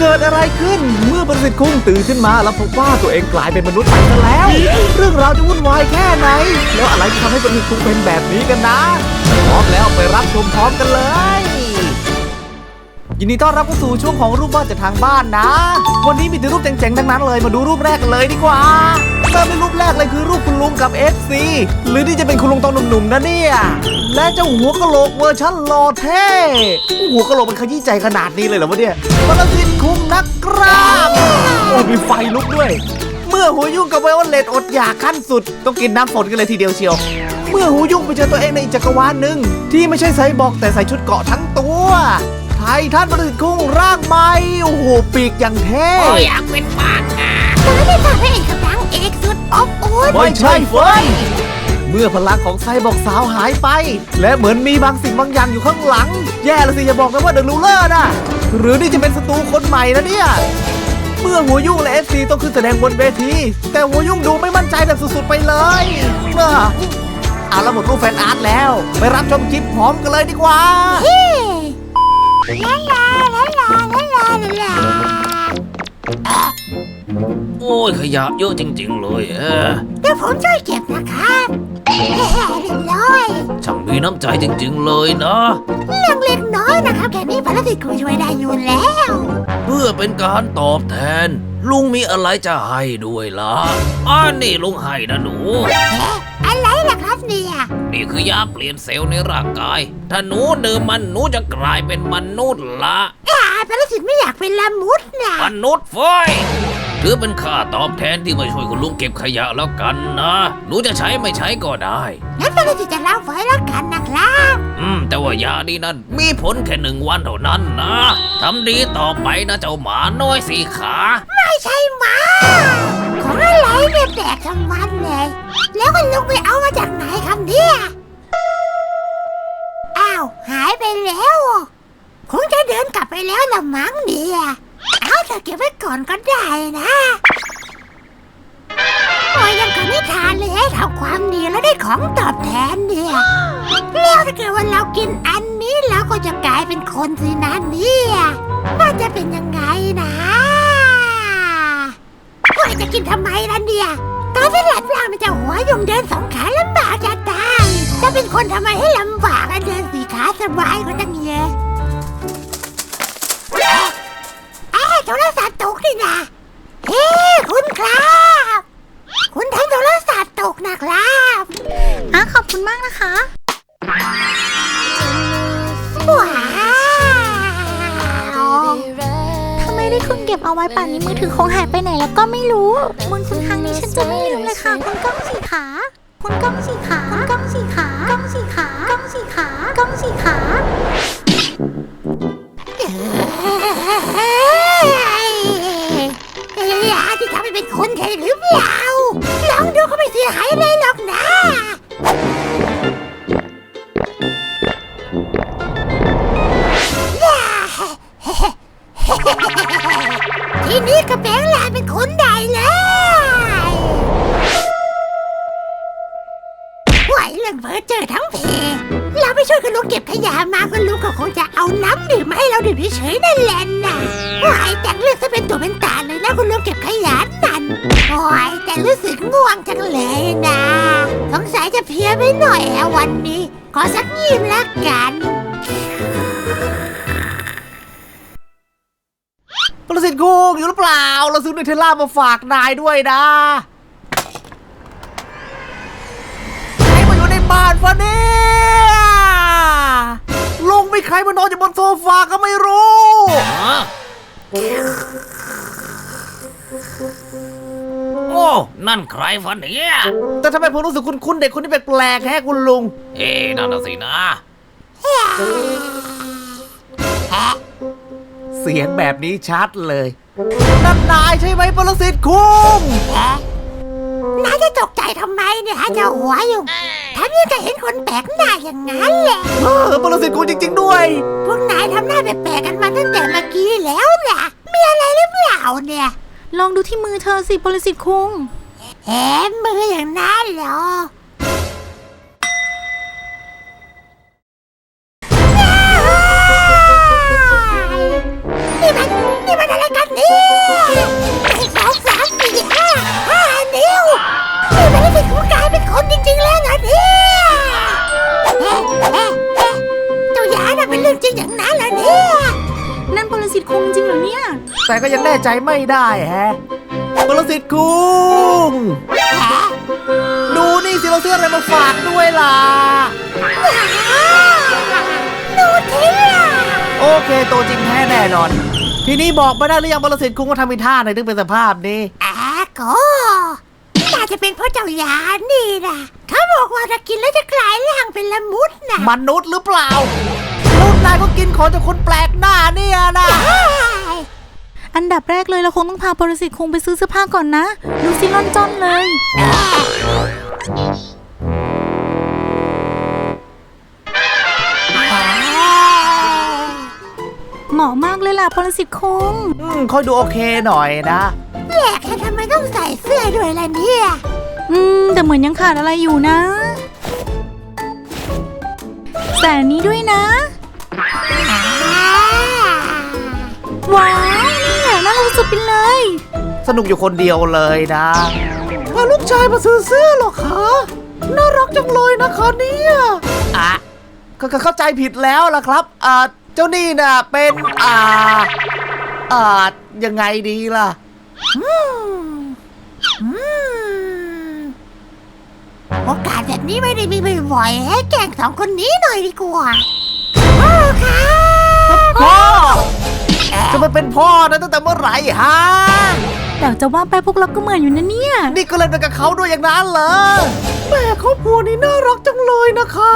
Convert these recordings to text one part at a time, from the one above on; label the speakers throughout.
Speaker 1: เกิดอะไรขึ้น เมื่อประสิทธิ์คุ้งตื่นขึ้นมาแล้วพบว่าตัวเองกลายเป็นมนุษย์ไปซะแล้ว เรื่องราวจะวุ่นวายแค่ไหน แล้วอะไรที่ทำให้ประสิทธิ์คุ้งเป็นแบบนี้กันนะพร้อมแล้วไปรับชมพร้อมกันเลย ยินดีต้อนรับเข้าสู่ช่วงของรูปวาดจากทางบ้านนะ วันนี้มีแต่รูปเจ๋งๆทั้งนั้นเลยมาดูรูปแรกกันเลยดีกว่าเริ่มด้วยรูปแรกเลยคือรูปคุณลุงกับ FC หรือนี่จะเป็นคุณลุงตอนหนุ่มๆนะเนี่ย และเจ้าหัวกะโหลกเวอร์ชันหล่อเท่หัวกะโหลกมันขยี้ใจขนาดนี้เลยเหรอวะเนี่ยปรสิตคุมนักกราบโอ้มีไฟลุกด้วย เมื่อหูยุ่งกับไวโอเลตอดอยากขั้นสุด ต้องกินน้ำฝนกันเลยทีเดียวเชียวเมื่อหูยุ่งไปเจอตัวเองในอีกจักรวาลหนึ่งที่ไม่ใช่ไซบอร์กแต่ใส่ชุดเกาะทั้งตัว ไททันประสิทธิ์คุ้งร่างใหม่โอ้โหปีกอย่างเท่
Speaker 2: โอ้ยอยากเป็นมากอะแต่ไม่ได้ทำให้เอกกำลังเอกสุดอบอุ่น
Speaker 1: ไม่ใช่เฟยเมื่อพลังของไซบอร์กสาวหายไป และเหมือนมีบางสิ่งบางอย่างอยู่ข้างหลัง แย่ละสิอย่าบอกนะว่าเดอะรูเลอร์นะหรือนี่จะเป็นศัตรูคนใหม่นะเนี่ยเมื่อหัวยุ่งและเอฟซีต้องขึ้นแสดงบนเวที แต่หัวยุ่งดูไม่มั่นใจแบบสุดๆไปเลยเมื่อเอาละหมดรูปแฟนอาร์ตแล้ว ไปรับชมคลิปพร้อมกันเลยดีกว่า
Speaker 2: ลาลาลาลาลาลาลา
Speaker 3: โอ้ยขยะเยอะจริง ๆ เลยเออ
Speaker 2: เดี๋ยวผมช่วยเก็บนะครับเฮ้เรียบร้อย
Speaker 3: ช่างมีน้ำใจจริง ๆ เลยนะ
Speaker 2: เรื่องเล็กน้อยนะครับแค่นี้ภารกิจกูช่วยได้อยู่แล้ว
Speaker 3: เพื่อเป็นการตอบแทน ลุงมีอะไรจะให้ด้วยล่ะอ่านี่ลุงให้นะหนู
Speaker 2: เอ๊ะอะไรล่ะครับเนี่ย
Speaker 3: นี่คือยาเปลี่ยนเซลล์ในร่างกาย ถ้าหนูดื่มมันหนูจะกลายเป็นมนุษย์ละ
Speaker 2: อ่าภารกิจไม่อยากเป็นละมุดนะ
Speaker 3: มนุษย์เฟ้ยถือเป็นค่าตอบแทนที่มาช่วยคุณลุงเก็บขยะแล้วกันนะหนูจะใช้ไม่ใช้ก็ได้
Speaker 2: งั้นภารกิจจะเล่าไว้แล้วกันนะครับ
Speaker 3: อืม แต่ว่ายานี้นั้นมีผลแค่หนึ่งวันเท่านั้นนะทำดีต่อไปนะเจ้าหมาน้อยสีขา
Speaker 2: ไม่ใช่หมา ของอะไรเนี่ยแปลกทั้งวันเลย แล้วคุณลุงไปเอามาจากไหนครับเนี่ยอ้าวหายไปแล้วคงจะเดินกลับไปแล้วละมั้งเนี่ยเอาเธอเก็บไว้ก่อนก็ได้นะโอยยังกับนิทานเลยให้ทำความดีแล้วได้ของตอบแทนเนี่ยแล้วถ้าเกิดว่าเรากินอันนี้เราก็จะกลายเป็นคนสินะเนี่ยมันจะเป็นยังไงนะ กินทำไมล่ะเนี่ยตอนที่หลัดล่างมันจะหัวยุงเดินสองขาลำบากจะตายจะเป็นคนทำไมให้ลำบากอะเดินสี่ขาสบายกว่าตั้งเยอะเอ๊ะเอ๊ะโทรศัพท์ตกนี่นะเฮ้คุณครับ คุณทำโทรศัพท์ตกนะครับ
Speaker 4: อะขอบคุณมากนะคะ เอาไว้ป่านนี้มือถือคงหายไปไหนแล้วก็ไม่รู้บุญคุณครั้งนี้ฉันจะไม่ลืมเลยค่ะ คุณก้องสีขา คุณก้องสีขา คุณก้องสีขา ก้องสีขา ก้องสีขา ก้องสีขาื่
Speaker 2: องเพ้อเจอทั้งเพเราไปช่วยคุณลุงเก็บขยะมาคุณลุงก็คงจะเอาน้ำดื่มมาให้เราดื่มเฉยๆนั่นแหละนะไหวแต่งเรื่องซะเป็นตัวเป็นตาเลยนะคุณลุงเก็บขยะนั่นโอ้ยแต่รู้สึกง่วงจังเลยนะสงสัยจะเพลียไปหน่อยอะวันนี้ ขอสักยิ้มละกัน
Speaker 1: ประสิทธิ์คุงอยู่หรือเปล่า เราซื้อเนเทลล่ามาฝากนายด้วยนะ บ้านฟะเนี่ยลุงมีใครมานอนอยู่บนโซฟาก็ไม่รู้
Speaker 3: ฮะโอ้ นั่นใครฟันเนี่ย
Speaker 1: แต่ทำไมผมรู้สึกคุ้นๆเด็กคนนี้แปลกๆแฮะคุณลุง
Speaker 3: เอ๊ะนั่นน่ะสินะ
Speaker 1: เสียงแบบนี้ชัดเลย นั่นนายใช่ไหมประสิทธิ์คุง
Speaker 2: นายจะตกใจทำไมเนี่ยฮะเจ้าหัวอยู่ทำยังจะเห็นคนแปลกหน้าอย่างนั้นแหละ
Speaker 1: เออประสิทธิ์คุงจริง ๆ ด้วย
Speaker 2: พวกนายทำหน้าแปลกๆกันมาตั้งแต่เมื่อกี้แล้วล่ะมีอะไรหรือเปล่าเนี่ย
Speaker 4: ลองดูที่มือเธอสิบริสิทธิ์คุง
Speaker 2: แหมมืออย่างนั้นเหรอนี่มันนี่มันอะไรกันเนี่ย
Speaker 1: ก็ยังแน่ใจไม่ได้แฮะปรสิตคุงดูนี่สิเราซื้ออะไรมาฝากด้วยล่ะ
Speaker 2: นูเทลล่า
Speaker 1: โอเคโตจริงแท้แน่นอน ทีนี้บอกมาได้หรือยังปรสิตคุงว่าทำมีท่าไหนถึงเป็นสภาพนี้
Speaker 2: อะก็น่าจะเป็นเพราะเจ้ายานี่นะเขาบอกว่าถ้ากินแล้วจะกลายร่างเป็นละมุดนะ
Speaker 1: มนุษย์หรือเปล่ารุ่นนายก็กินของจากคนแปลกหน้าเนี่ยนะ
Speaker 2: ใช่
Speaker 4: อันดับแรกเลยเราคงต้องพาปรสิตคงไปซื้อเสื้อผ้าก่อนนะ ดูสิล่อนจ้อนเลย เหมาะมากเลยล่ะปรสิตคง
Speaker 1: อืมค่อยดูโอเคหน่อยนะ
Speaker 2: แปลกแค่ทำไมต้องใส่เสื้อด้วยล่ะเนี่ย
Speaker 4: อืม แต่เหมือนยังขาดอะไรอยู่นะ แต่อันนี้ด้วยนะ
Speaker 2: อ่า
Speaker 4: ว้าว ส
Speaker 1: นุกอยู่คนเดียวเลยนะพาลูกชายมาซื้อเสื้อหรอคะ น่ารักจังเลยนะคะเนี่ยอะก็ก็เข้าใจผิดแล้วล่ะครับอ่าเจ้านี่น่ะเป็นอ่าอ่ายังไงดีล่ะ
Speaker 2: อืมอืมโอกาสแบบนี้ไม่ได้มีบ่อยๆให้แกล้งสองคนนี้หน่อยดีกว่าพ่อคะ
Speaker 1: พ่อ จะมาเป็นพ่อนะตั้งแต่เมื่อไหร่ฮะ
Speaker 4: แต่จะว่าไปพวกเราก็เหมือนอยู่นะเนี่ย
Speaker 1: นี่ก็เล่นไปกับเขาด้วยอย่างนั้นเหรอแม่ครอบครัวนี้น่ารักจังเลยนะคะ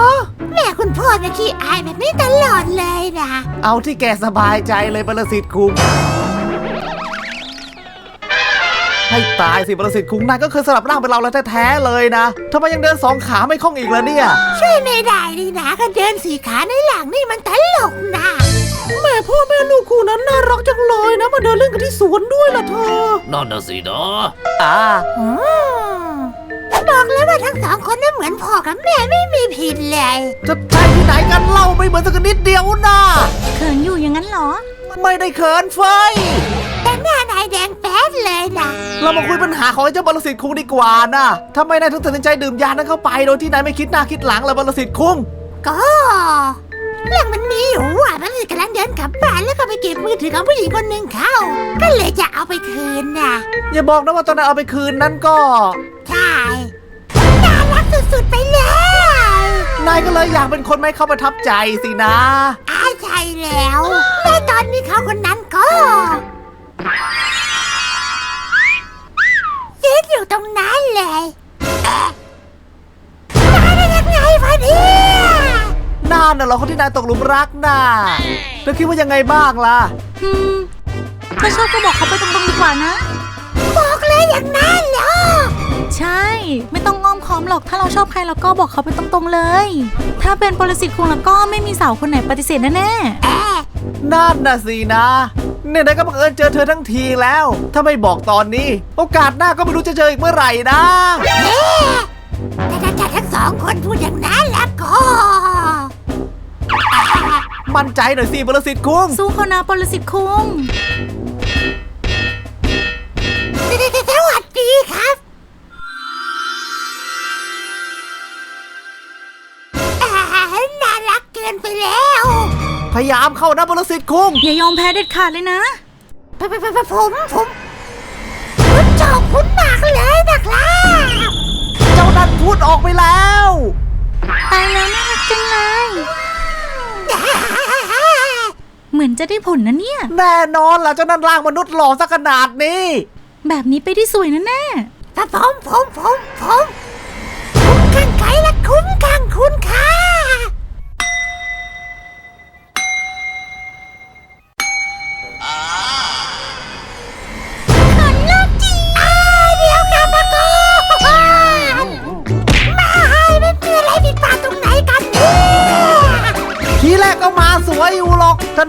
Speaker 2: แม่คุณพ่อจะขี้อายแบบนี้ตลอดเลยนะ
Speaker 1: เอาที่แกสบายใจเลยบรสิทธิ์คุงให้ตายสิบรสิทธิ์คุงนายก็เคยสลับร่างเป็นเราแล้วแท้ๆเลยนะทำไมยังเดินสองขาไม่คล่องอีกแล้วเนี่ย
Speaker 2: ช่วยไม่ได้นี่นะก็เดินสี่ขาในหลังนี่มันตลกนะ
Speaker 1: มาเดินเล่นกันที่สวนด้วยล่ะเธอ
Speaker 3: นั่นน่ะสินะ
Speaker 1: อ่า
Speaker 2: อืมบอกแล้วว่าทั้งสองคนนั้นเหมือนพ่อกับแม่ไม่มีผิดเลย
Speaker 1: จะใช่ที่ไหนกันเล่าไม่เหมือนสักนิดเดียวนะ
Speaker 4: เขินอยู่อย่างนั้นเหรอ
Speaker 1: ไม่ได้เขินเฟย
Speaker 2: แต่หน้านายแดงแป๊ดเลยนะ
Speaker 1: เรามาคุยปัญหาของไอ้เจ้าบรสิทธิ์คุงดีกว่านะทำไมนายถึงตัดสินใจดื่มยานั้นเข้าไปโดยที่นายไม่คิดหน้าคิดหลังเลยบรสิทธิ์คุง
Speaker 2: ก็ เรื่องมันมีอยู่ว่ามันกำลังเดินกลับบ้านแล้วก็ไปเก็บมือถือของผู้หญิงคนหนึ่งเข้า ก็เลยจะเอาไปคืนน่ะ
Speaker 1: อย่าบอกนะว่าตอนนั้นเอาไปคืนนั้นก็
Speaker 2: ใช่น่ารักสุดๆไปเลย
Speaker 1: นายก็เลยอยากเป็นคนไม่เข้าประทับใจสินะ
Speaker 2: อ้ายใช่แล้วและตอนนี้เขาคนนั้นก็ยืนอยู่ตรงนั้นเลยเอ๊ะมาได้ยังไงพะเนี่ย
Speaker 1: น่าน่ะเหรอคนที่นายตกหลุมรักน่ะเธอคิดว่ายังไงบ้างล่ะ
Speaker 4: อืมถ้าชอบก็บอกเขาไปตรงๆดีกว่านะ
Speaker 2: บอกเลยอย่างนั้นเหรอ
Speaker 4: ใช่ ไม่ต้องอ้อมค้อมหรอก ถ้าเราชอบใครเราก็บอกเขาไปตรงๆเลย ถ้าเป็นปรสิตคงแล้วก็ไม่มีสาวคนไหนปฏิเสธแน่
Speaker 2: แอะ
Speaker 1: นั่นน่ะสินะ เนี่ยนายก็บังเอิญเจอเธอทั้งทีแล้ว ถ้าไม่บอกตอนนี้ โอกาสหน้าก็ไม่รู้จะเจออีกเมื่อไหร่นะ
Speaker 2: เอ๊ะแต่ถ้าจะทั้งสองคนพูดอย่างนั้นแล้วก็
Speaker 1: มั่นใจหน่อยสิบรสิทธิ์คุ้ง
Speaker 4: ๆสู้เขานะปรสิตคง
Speaker 2: สวัสดีครับอ่าน่ารักเกินไปแล้ว
Speaker 1: พยายามเข้านะบรสิทธิ์คุ้ง
Speaker 4: อย่ายอมแพ้เด็ดขาดเลยนะ
Speaker 2: ไปไปไปผมผมผมชอบคุณมากเลยนะครับ
Speaker 1: เจ้านั่นพูดออกไปแล้ว
Speaker 4: ตายแล้วน่ารักจังเลย เหมือนจะได้ผลนะเนี่ย
Speaker 1: แน่นอนล่ะเจ้านั่นร่างมนุษย์หล่อสักขนาดนี้
Speaker 4: แบบนี้ไปได้สวยแน่
Speaker 2: ผมผมผมผมคุ้มข้างไกลและคุ้มข้างคุณค่ะ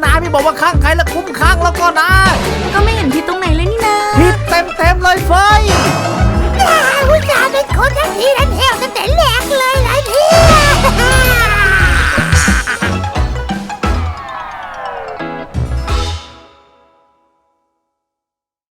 Speaker 2: นาพี่
Speaker 1: บอกว่าข้างใครและคุ้มข้างแล้วก็นะ
Speaker 4: ก็ไม่เห็นผิดตรงไหนเลยนี่นา
Speaker 1: ผิดเต็มเต็มๆเลยเฟย
Speaker 2: น่าอุตส่าห์เป็นคนทั้งทีนั้นเทวตั้งแต่แรกเลย